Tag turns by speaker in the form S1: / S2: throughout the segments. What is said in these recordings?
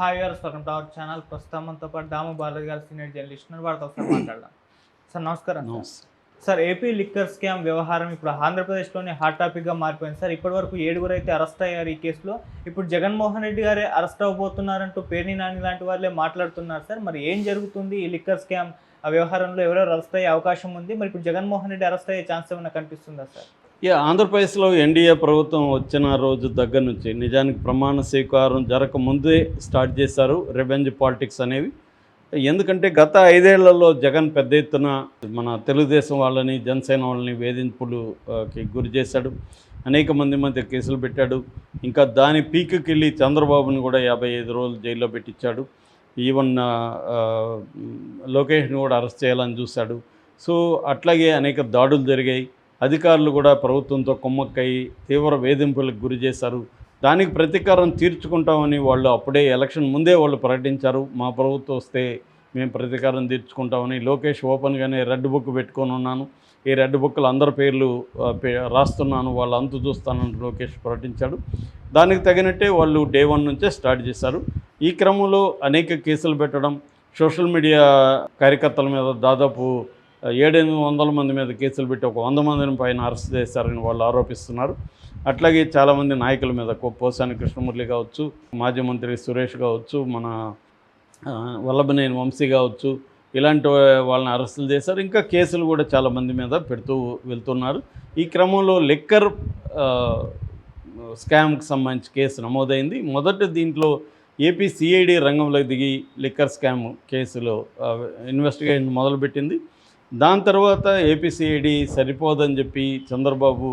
S1: Hi గారు welcome to our channel ప్రస్తుతం మనతో పాటు దాము బాలాజీ గారు సీనియర్ జర్నలిస్ట్ వారితో ఒకసారి మాట్లాడదాం. సార్ నమస్కారం sir. Sir AP liquor scam వ్యవహారం ఇప్పుడు ఆంధ్రప్రదేశ్లోనే హాట్ టాపిక్గా మారిపోయింది. సార్ ఇప్పటి వరకు ఏడుగురు అయితే అరెస్ట్ అయ్యారు ఈ కేసులో. ఇప్పుడు జగన్మోహన్ రెడ్డి గారే అరెస్ట్ అవ్వబోతున్నారంటూ పేర్ని నాని లాంటి వాళ్ళే మాట్లాడుతున్నారు సార్ మరి ఏం జరుగుతుంది? ఈ లిక్కర్ స్కామ్ ఆ వ్యవహారంలో ఎవరెవరు అరెస్ట్ అయ్యే అవకాశం ఉంది? మరి ఇప్పుడు జగన్మోహన్ రెడ్డి అరెస్ట్ అయ్యే ఛాన్స్ ఏమైనా కనిపిస్తుందా సార్
S2: ఈ ఆంధ్రప్రదేశ్లో ఎన్డీఏ ప్రభుత్వం వచ్చిన రోజు దగ్గర నుంచి నిజానికి ప్రమాణ స్వీకారం జరగక ముందే స్టార్ట్ చేశారు రివెంజ్ పాలిటిక్స్ అనేవి. ఎందుకంటే గత ఐదేళ్ళలో జగన్ పెద్ద ఎత్తున మన తెలుగుదేశం వాళ్ళని జనసేన వాళ్ళని వేధింపులుకి గురి చేశాడు. అనేక మంది మధ్య కేసులు పెట్టాడు. ఇంకా దాని పీక్కి వెళ్ళి చంద్రబాబుని కూడా యాభై ఐదు రోజులు జైల్లో పెట్టించాడు. ఈవన్ లోకేష్ని కూడా అరెస్ట్ చేయాలని చూశాడు. సో అట్లాగే అనేక దాడులు జరిగాయి. అధికారులు కూడా ప్రభుత్వంతో కుమ్మక్కై తీవ్ర వేధింపులకు గురి చేశారు. దానికి ప్రతీకారం తీర్చుకుంటామని వాళ్ళు అప్పుడే ఎలక్షన్ ముందే వాళ్ళు ప్రకటించారు. మా ప్రభుత్వం వస్తే మేము ప్రతీకారం తీర్చుకుంటామని లోకేష్ ఓపెన్గానే రెడ్ బుక్ పెట్టుకొని ఉన్నాను. ఈ రెడ్ బుక్లు అందరి పేర్లు రాస్తున్నాను. వాళ్ళ అంతు చూస్తానని లోకేష్ ప్రకటించాడు. దానికి తగినట్టే వాళ్ళు డే వన్ నుంచే స్టార్ట్ చేశారు. ఈ క్రమంలో అనేక కేసులు పెట్టడం సోషల్ మీడియా కార్యకర్తల మీద దాదాపు ఏడెనిమిది వందల మంది మీద కేసులు పెట్టి ఒక వంద మందిని పైన అరెస్ట్ చేశారని వాళ్ళు ఆరోపిస్తున్నారు. అట్లాగే చాలామంది నాయకుల మీద పోసాని కృష్ణమురళి కావచ్చు మాజీ మంత్రి సురేష్ కావచ్చు మన వల్లభనేని వంశీ కావచ్చు ఇలాంటి వాళ్ళని అరెస్టులు చేశారు. ఇంకా కేసులు కూడా చాలామంది మీద పెడుతూ వెళ్తున్నారు. ఈ క్రమంలో లిక్కర్ స్కామ్కి సంబంధించి కేసు నమోదైంది. మొదట దీంట్లో ఏపీ సిఐడి రంగంలోకి దిగి లిక్కర్ స్కామ్ కేసులో ఇన్వెస్టిగేషన్ మొదలుపెట్టింది. దాని తర్వాత ఏపీసీఐడి సరిపోదని చెప్పి చంద్రబాబు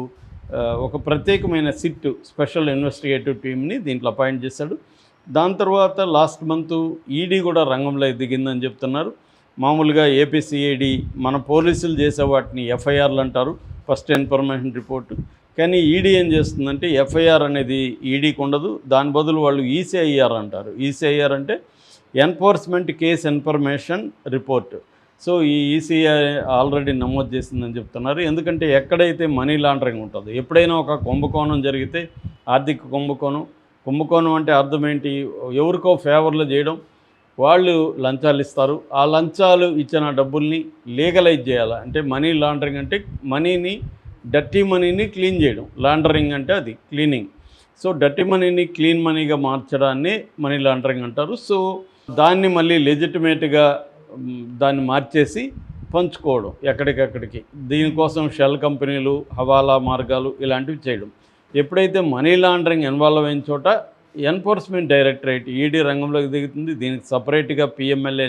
S2: ఒక ప్రత్యేకమైన సిట్ స్పెషల్ ఇన్వెస్టిగేటివ్ టీమ్ని దీంట్లో అపాయింట్ చేశాడు. దాని తర్వాత లాస్ట్ మంత్ ఈడీ కూడా రంగంలో దిగిందని చెప్తున్నారు. మామూలుగా ఏపీసీఐడి మన పోలీసులు చేసే వాటిని ఎఫ్ఐఆర్లు అంటారు ఫస్ట్ ఇన్ఫర్మేషన్ రిపోర్ట్. కానీ ఈడీ ఏం చేస్తుందంటే ఎఫ్ఐఆర్ అనేది ఈడీకి ఉండదు దాని బదులు వాళ్ళు ఈసీఐఆర్ అంటారు. ఈసీఐఆర్ అంటే enforcement case information report. So ఈ ఈసీఐ ఆల్రెడీ నమోదు చేసిందని చెప్తున్నారు. ఎందుకంటే ఎక్కడైతే మనీ లాండరింగ్ ఉంటుందో ఎప్పుడైనా ఒక కుంభకోణం జరిగితే ఆర్థిక కుంభకోణం కుంభకోణం అంటే అర్థం ఏంటి? ఎవరికో ఫేవర్లు చేయడం వాళ్ళు లంచాలు ఇస్తారు. ఆ లంచాలు ఇచ్చిన డబ్బుల్ని లీగలైజ్ చేయాలి? అంటే మనీ లాండరింగ్ అంటే మనీని డర్టీ మనీని క్లీన్ చేయడం. లాండరింగ్ అంటే అది క్లీనింగ్ సో డర్టీ మనీని క్లీన్ మనీగా మార్చడాన్ని మనీ లాండరింగ్ అంటారు. సో దాన్ని మళ్ళీ లెజిటిమేట్గా దాన్ని మార్చేసి పంచుకోవడం ఎక్కడికక్కడికి. దీనికోసం షెల్ కంపెనీలు హవాలా మార్గాలు ఇలాంటివి చేయడం. ఎప్పుడైతే మనీ లాండరింగ్ ఇన్వాల్వ్ అయిన చోట ఎన్ఫోర్స్మెంట్ డైరెక్టరేట్ ఈడీ రంగంలోకి దిగుతుంది. దీనికి సపరేట్గా పిఎంఎల్ఏ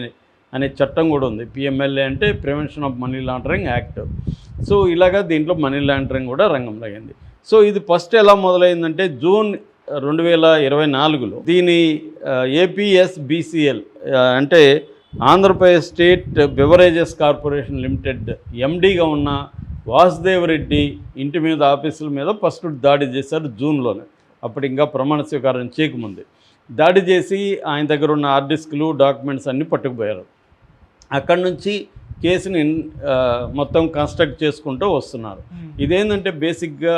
S2: అనే చట్టం కూడా ఉంది. పిఎంఎల్ఏ అంటే prevention of money laundering act. So ఇలాగా దీంట్లో మనీ లాండరింగ్ కూడా రంగంలో అయింది. సో ఇది ఫస్ట్ ఎలా మొదలైందంటే జూన్ రెండు వేల ఇరవై నాలుగులో దీని ఏపీఎస్ బీసీఎల్ అంటే Andhra Pradesh state beverages corporation limited ఎండీగా ఉన్న వాసుదేవ్ రెడ్డి ఇంటి మీద ఆఫీసుల మీద ఫస్ట్ దాడి చేశారు జూన్లోనే. అప్పుడు ఇంకా ప్రమాణ స్వీకారం చేయకముందే. దాడి చేసి ఆయన దగ్గర ఉన్న హార్డ్ డిస్క్లు డాక్యుమెంట్స్ అన్నీ పట్టుకుపోయారు. అక్కడి నుంచి కేసుని మొత్తం కన్స్ట్రక్ట్ చేసుకుంటూ వస్తున్నారు. ఇదేంటంటే బేసిక్గా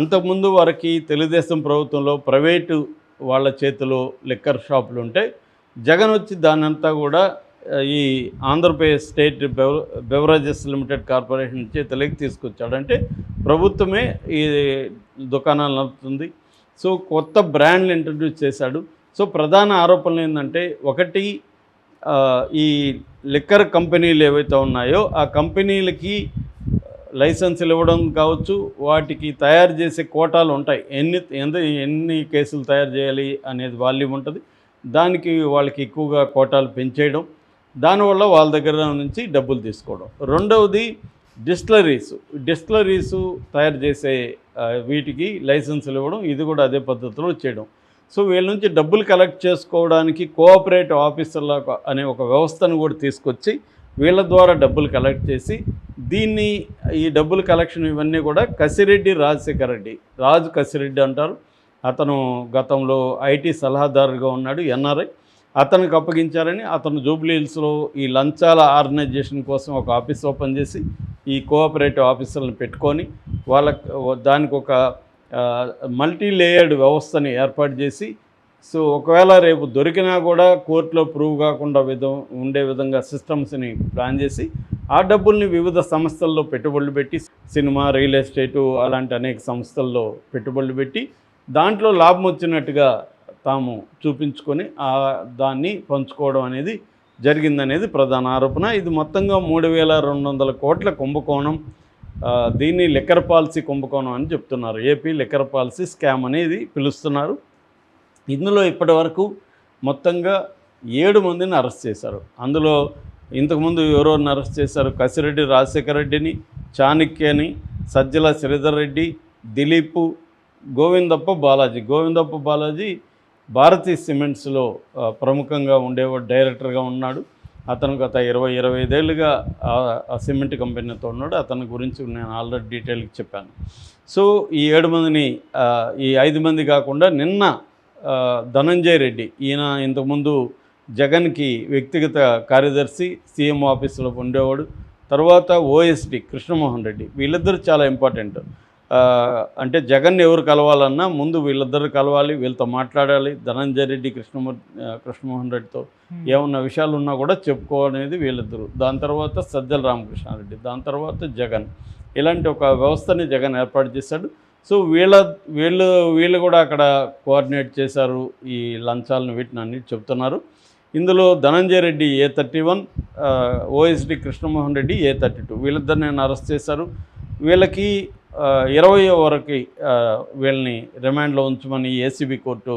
S2: అంతకుముందు వరకు తెలుగుదేశం ప్రభుత్వంలో ప్రైవేటు వాళ్ళ చేతిలో లిక్కర్ షాపులు ఉంటాయి జగన్ వచ్చి దానంతా కూడా ఈ ఆంధ్రప్రదేశ్ స్టేట్ బెవ బెవరేజెస్ లిమిటెడ్ కార్పొరేషన్ చేతిలోకి తీసుకొచ్చాడు. అంటే ప్రభుత్వమే ఈ దుకాణాలు నడుపుతుంది. సో కొత్త బ్రాండ్లు ఇంట్రడ్యూస్ చేశాడు. సో ప్రధాన ఆరోపణలు ఏంటంటే ఒకటి ఈ లిక్కర్ కంపెనీలు ఏవైతే ఉన్నాయో ఆ కంపెనీలకి లైసెన్సులు ఇవ్వడం కావచ్చు వాటికి తయారు చేసే కోటాలు ఉంటాయి. ఎన్ని ఎంత ఎన్ని కేసులు తయారు చేయాలి అనేది వాల్యూమ్ ఉంటుంది. దానికి వాళ్ళకి ఎక్కువగా కోటాలు పెంచేయడం. దానివల్ల వాళ్ళ దగ్గర నుంచి డబ్బులు తీసుకోవడం. రెండవది డిస్టిలరీస్. డిస్టిలరీస్ తయారు చేసే వీటికి లైసెన్సులు ఇవ్వడం ఇది కూడా అదే పద్ధతిలో చేయడం. సో వీళ్ళ నుంచి డబ్బులు కలెక్ట్ చేసుకోవడానికి కోఆపరేటివ్ ఆఫీసర్ల అనే ఒక వ్యవస్థను కూడా తీసుకొచ్చి వీళ్ళ ద్వారా డబ్బులు కలెక్ట్ చేసి దీన్ని ఈ డబ్బులు కలెక్షన్ ఇవన్నీ కూడా కసిరెడ్డి రాజశేఖర రెడ్డి రాజు కసిరెడ్డి అంటారు. అతను గతంలో ఐటీ సలహాదారుగా ఉన్నాడు ఎన్ఆర్ఐ. అతనికి అప్పగించారని అతను జూబ్లీ హిల్స్లో ఈ లంచాల ఆర్గనైజేషన్ కోసం ఒక ఆఫీస్ ఓపెన్ చేసి ఈ కోఆపరేటివ్ ఆఫీసర్లను పెట్టుకొని వాళ్ళ దానికి ఒక మల్టీ లేయర్డ్ వ్యవస్థని ఏర్పాటు చేసి సో ఒకవేళ రేపు దొరికినా కూడా కోర్టులో ప్రూవ్ కాకుండా విధం ఉండే విధంగా సిస్టమ్స్ని ప్లాన్ చేసి ఆ డబ్బుల్ని వివిధ సంస్థల్లో పెట్టుబడులు పెట్టి సినిమా రియల్ ఎస్టేటు అలాంటి అనేక సంస్థల్లో పెట్టుబడులు పెట్టి దాంట్లో లాభం వచ్చినట్టుగా తాము చూపించుకొని ఆ దాన్ని పంచుకోవడం అనేది జరిగిందనేది ప్రధాన ఆరోపణ. ఇది మొత్తంగా మూడు వేల రెండు వందల కోట్ల కుంభకోణం. దీన్ని లిక్కర్ పాలసీ కుంభకోణం అని చెప్తున్నారు. ఏపీ లిక్కర్ పాలసీ స్కామ్ అనేది పిలుస్తున్నారు. ఇందులో ఇప్పటి వరకు మొత్తంగా ఏడు మందిని అరెస్ట్ చేశారు. అందులో ఇంతకుముందు ఎవరోని అరెస్ట్ చేశారు? కసిరెడ్డి రాజశేఖర రెడ్డిని చాణక్యని సజ్జల శ్రీధర్ రెడ్డి దిలీప్ గోవిందప్ప బాలాజీ. గోవిందప్ప బాలాజీ భారతీ సిమెంట్స్లో ప్రముఖంగా ఉండేవాడు డైరెక్టర్గా ఉన్నాడు. అతను గత ఇరవై ఇరవై ఐదేళ్ళుగా ఆ- సిమెంట్ కంపెనీతో ఉన్నాడు. అతని గురించి నేను ఆల్రెడీ డీటెయిల్గా చెప్పాను. సో ఈ ఏడు మందిని ఈ ఐదు మంది కాకుండా నిన్న ధనంజయ్ రెడ్డి ఈయన ఇంతకుముందు జగన్కి వ్యక్తిగత కార్యదర్శి సీఎం ఆఫీసులో ఉండేవాడు. తర్వాత ఓఎస్డి కృష్ణమోహన్ రెడ్డి వీళ్ళిద్దరు చాలా ఇంపార్టెంట్. అంటే జగన్ ఎవరు కలవాలన్నా ముందు వీళ్ళిద్దరు కలవాలి వీళ్ళతో మాట్లాడాలి. ధనంజయ రెడ్డి కృష్ణమూ ఆ, కృష్ణమోహన్ రెడ్డితో ఏమన్నా విషయాలు ఉన్నా కూడా చెప్పుకోవనేది వీళ్ళిద్దరు. దాని తర్వాత సజ్జల రామకృష్ణారెడ్డి దాని తర్వాత జగన్. ఇలాంటి ఒక వ్యవస్థని జగన్ ఏర్పాటు చేశాడు. సో వీళ్ళ వీళ్ళు వీళ్ళు కూడా అక్కడ కోఆర్డినేట్ చేశారు ఈ లంచాలను వీటిని అన్ని చెప్తున్నారు ఇందులో Dhananjaya Reddy A thirty one OSD Krishnamohan Reddy A thirty two. వీళ్ళిద్దరిని అరెస్ట్ చేశారు. వీళ్ళకి ఇరవై వరకు వీళ్ళని రిమాండ్లో ఉంచమని ఏసీబీ కోర్టు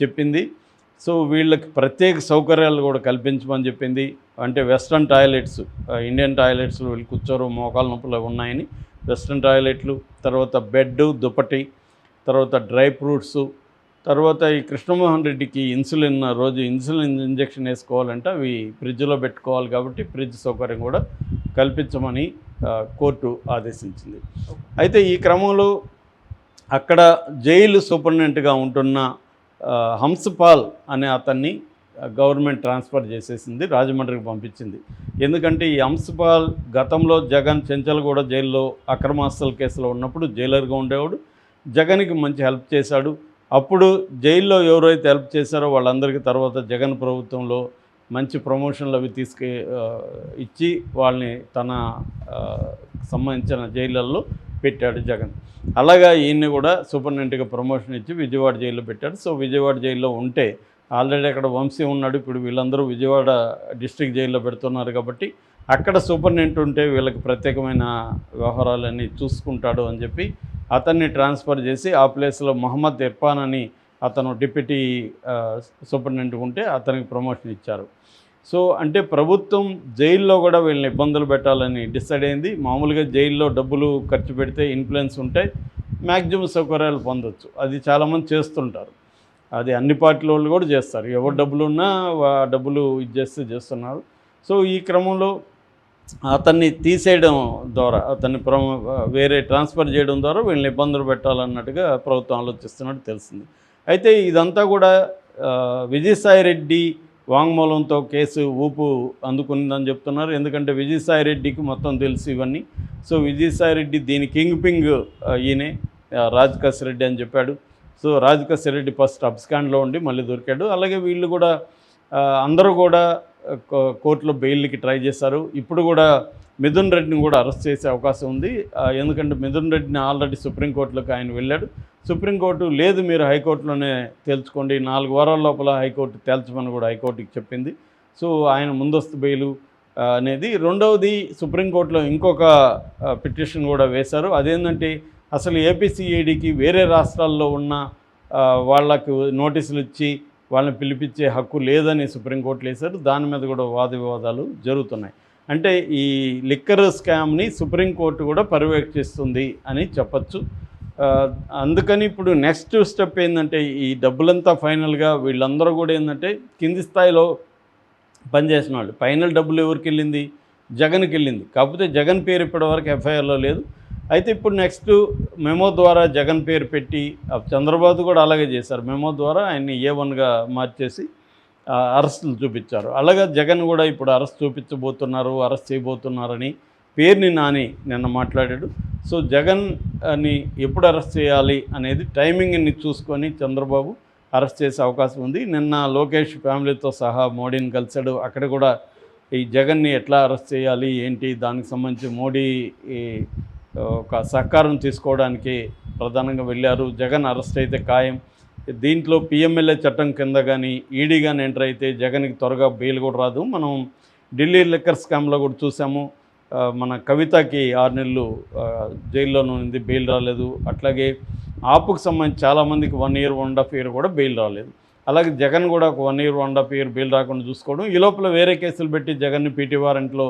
S2: చెప్పింది. సో వీళ్ళకి ప్రత్యేక సౌకర్యాలు కూడా కల్పించమని చెప్పింది. అంటే వెస్ట్రన్ టాయిలెట్స్ ఇండియన్ టాయిలెట్స్లో వీళ్ళు కూర్చోరు మోకాల నొప్పులు ఉన్నాయని. వెస్ట్రన్ టాయిలెట్లు తర్వాత బెడ్ దుప్పటి తర్వాత డ్రై ఫ్రూట్స్ తర్వాత ఈ కృష్ణమోహన్ రెడ్డికి ఇన్సులిన్ రోజు ఇన్సులిన్ ఇంజెక్షన్ వేసుకోవాలంటే అవి ఫ్రిడ్జ్లో పెట్టుకోవాలి కాబట్టి ఫ్రిడ్జ్ సౌకర్యం కూడా కల్పించమని కోర్టు ఆదేశించింది. అయితే ఈ క్రమంలో అక్కడ జైలు సూపరింటెండెంట్గా ఉంటున్న హంసపాల్ అనే అతన్ని గవర్నమెంట్ ట్రాన్స్ఫర్ చేసేసింది రాజమండ్రికి పంపించింది. ఎందుకంటే ఈ హంసపాల్ గతంలో జగన్ చెంచల్గూడ జైల్లో అక్రమాస్తుల కేసులో ఉన్నప్పుడు జైలర్గా ఉండేవాడు. జగన్కి మంచి హెల్ప్ చేశాడు. అప్పుడు జైల్లో ఎవరైతే హెల్ప్ చేశారో వాళ్ళందరికీ తర్వాత జగన్ ప్రభుత్వంలో మంచి ప్రమోషన్లు అవి తీసుకు ఇచ్చి వాళ్ళని తన సంబంధించిన జైళ్ళల్లో పెట్టాడు జగన్. అలాగా ఈయన్ని కూడా సూపరింటెండెంట్గా ప్రమోషన్ ఇచ్చి విజయవాడ జైల్లో పెట్టాడు. సో విజయవాడ జైల్లో ఉంటే ఆల్రెడీ అక్కడ వంశీ ఉన్నాడు. ఇప్పుడు వీళ్ళందరూ విజయవాడ డిస్ట్రిక్ట్ జైల్లో పెడుతున్నారు కాబట్టి అక్కడ సూపరింటెండెంట్ ఉంటే వీళ్ళకి ప్రత్యేకమైన వ్యవహారాలన్నీ చూసుకుంటాడు అని చెప్పి అతన్ని ట్రాన్స్ఫర్ చేసి ఆ ప్లేస్లో మహమ్మద్ ఇర్ఫాన్ అని అతను డిప్యూటీ సూపరింటెండెంట్ ఉంటే అతనికి ప్రమోషన్ ఇచ్చారు. సో అంటే ప్రభుత్వం జైల్లో కూడా వీళ్ళని ఇబ్బందులు పెట్టాలని డిసైడ్ అయింది. మామూలుగా జైల్లో డబ్బులు ఖర్చు పెడితే ఇన్ఫ్లుయెన్స్ ఉంటే మ్యాక్సిమం సౌకర్యాలు పొందొచ్చు. అది చాలామంది చేస్తుంటారు. అది అన్ని పార్టీల వాళ్ళు కూడా చేస్తారు. ఎవరు డబ్బులు ఉన్నా డబ్బులు ఇది చేస్తే చేస్తున్నారు. సో ఈ క్రమంలో అతన్ని తీసేయడం ద్వారా అతన్ని ప్రమో వేరే ట్రాన్స్ఫర్ చేయడం ద్వారా వీళ్ళని ఇబ్బందులు పెట్టాలన్నట్టుగా ప్రభుత్వం ఆలోచిస్తున్నట్టు తెలిసింది. అయితే ఇదంతా కూడా విజయసాయిరెడ్డి విజయసాయి రెడ్డి వాంగ్మూలంతో కేసు ఊపు అందుకుందని చెప్తున్నారు. ఎందుకంటే విజయసాయి రెడ్డికి మొత్తం తెలుసు ఇవన్నీ. సో విజయసాయి రెడ్డి దీని కింగ్ పింగ్ ఈయనే రాజకాశ్ రెడ్డి అని చెప్పాడు. సో రాజకాశ్ రెడ్డి ఫస్ట్ అబ్స్కాండ్లో ఉండి మళ్ళీ దొరికాడు. అలాగే వీళ్ళు కూడా అందరూ కూడా కో- కోర్టులో బెయిల్కి ట్రై చేశారు. ఇప్పుడు కూడా మిథున్ రెడ్డిని కూడా అరెస్ట్ చేసే అవకాశం ఉంది. ఎందుకంటే మిథున్ రెడ్డిని ఆల్రెడీ సుప్రీంకోర్టులోకి ఆయన వెళ్ళాడు. సుప్రీంకోర్టు లేదు మీరు హైకోర్టులోనే తేల్చుకోండి. నాలుగు వారాల లోపల హైకోర్టు తేల్చమని కూడా హైకోర్టుకి చెప్పింది. సో ఆయన ముందస్తు బెయిలు అనేది. రెండవది సుప్రీంకోర్టులో ఇంకొక పిటిషన్ కూడా వేశారు. అదేంటంటే అసలు ఏపీసీఐడికి వేరే రాష్ట్రాల్లో ఉన్న వాళ్ళకు నోటీసులు ఇచ్చి వాళ్ళని పిలిపించే హక్కు లేదని సుప్రీంకోర్టులో వేశారు. దాని మీద కూడా వాద వివాదాలు జరుగుతున్నాయి. అంటే ఈ లిక్కర్ స్కామ్ని సుప్రీంకోర్టు కూడా పర్యవేక్షిస్తుంది అని చెప్పచ్చు. అందుకని ఇప్పుడు నెక్స్ట్ స్టెప్ ఏంటంటే ఈ డబ్బులంతా ఫైనల్గా వీళ్ళందరూ కూడా ఏంటంటే కింది స్థాయిలో పనిచేసిన వాళ్ళు. ఫైనల్ డబ్బులు ఎవరికి వెళ్ళింది? జగన్కి వెళ్ళింది. కాకపోతే జగన్ పేరు ఇప్పటివరకు ఎఫ్ఐఆర్లో లేదు. అయితే ఇప్పుడు నెక్స్ట్ మెమో ద్వారా జగన్ పేరు పెట్టి ఆ చంద్రబాబు కూడా అలాగే చేశారు. మెమో ద్వారా ఆయన్ని ఏ వన్గా మార్చేసి అరెస్టులు చూపించారు. అలాగే జగన్ కూడా ఇప్పుడు అరెస్ట్ చూపించబోతున్నారు అరెస్ట్ చేయబోతున్నారని పేరుని నాని నిన్న మాట్లాడాడు. సో జగన్ అని ఎప్పుడు అరెస్ట్ చేయాలి అనేది టైమింగ్ని చూసుకొని చంద్రబాబు అరెస్ట్ చేసే అవకాశం ఉంది. నిన్న లోకేష్ ఫ్యామిలీతో సహా మోడీని కలిశాడు. అక్కడ కూడా ఈ జగన్ని ఎట్లా అరెస్ట్ చేయాలి ఏంటి దానికి సంబంధించి మోడీ ఒక సహకారం తీసుకోవడానికి ప్రధానంగా వెళ్ళారు. జగన్ అరెస్ట్ అయితే ఖాయం. దీంట్లో పిఎంఎల్ఏ చట్టం కింద కానీ ఈడీ కానీ ఎంటర్ అయితే జగన్కి త్వరగా బెయిల్ కూడా రాదు. మనం ఢిల్లీ లిక్కర్ స్కామ్లో కూడా చూసాము. మన కవితకి ఆరు నెలలు ఆ, జైల్లోనే ఉంది బెయిల్ రాలేదు. అట్లాగే ఆపుకు సంబంధించి చాలామందికి one year one and half year కూడా బెయిల్ రాలేదు. అలాగే జగన్ కూడా ఒక one year one half year bail రాకుండా చూసుకోవడం. ఈ లోపల వేరే కేసులు పెట్టి జగన్ని పీటీ వారెంట్లో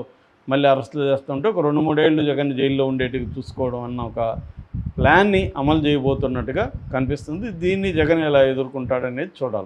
S2: మళ్ళీ అరెస్టులు చేస్తుంటే ఒక రెండు మూడేళ్ళు జగన్ జైల్లో ఉండేటివి చూసుకోవడం అన్న ఒక ప్లాన్ని అమలు చేయబోతున్నట్టుగా కనిపిస్తుంది. దీన్ని జగన్ ఎలా ఎదుర్కొంటాడనేది చూడాలి.